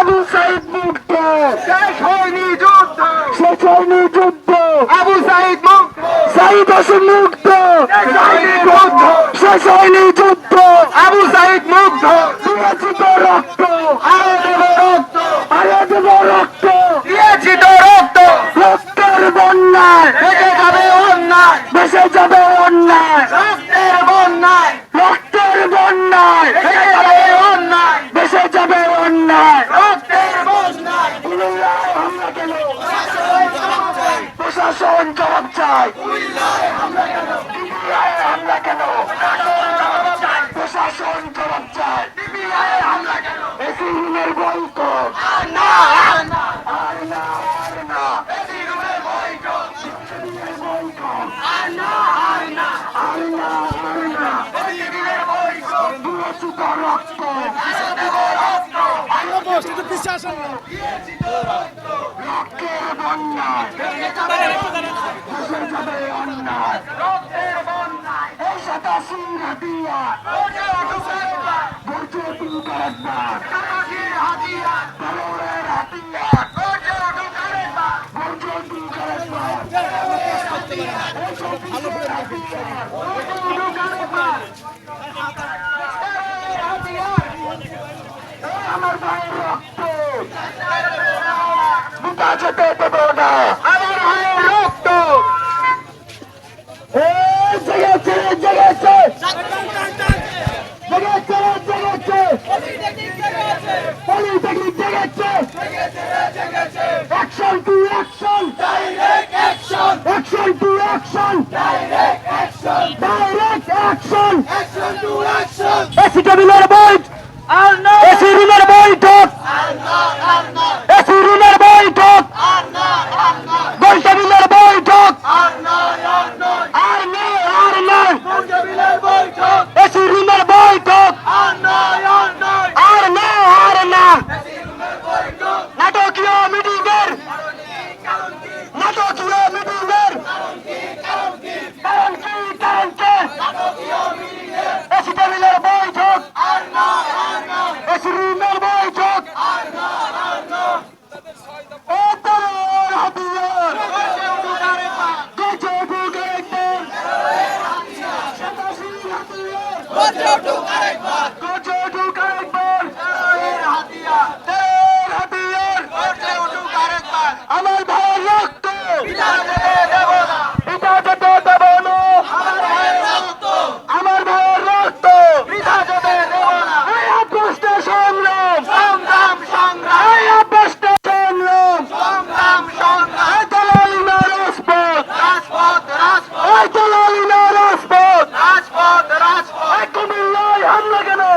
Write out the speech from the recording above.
আবু সাইদ মুক্ত। শেষ হয়নি যুদ্ধ। শেষ হয়নি যুদ্ধ। আবু সাইদ মুক্ত। সাইদ হোসেন মুক্ত। শেষ হয়নি যুদ্ধ। আবু সাইদ মুক্ত। রক্ত। চ্যালেঞ্জ জবাব চাই। হামলা কেন? প্রশাসন জবাব চাই। এসিমের না না পোস্ট একটু পিছিয়ে আসেন না ভালো করে আমার ভাইয়ের রক্ত মুতাজে পেতে বোনা আমার ভাইয়ের রক্ত জেগেছে জেগেছে জেগেছে জেগেছে পলিটেকনিক জেগেছে action to action direct action action to action direct action direct action action to action ACWR boys R no ACWR এসিরুনের বৈঠক। বৈশাখী পথে উঠুক আরেকবার I'm not gonna.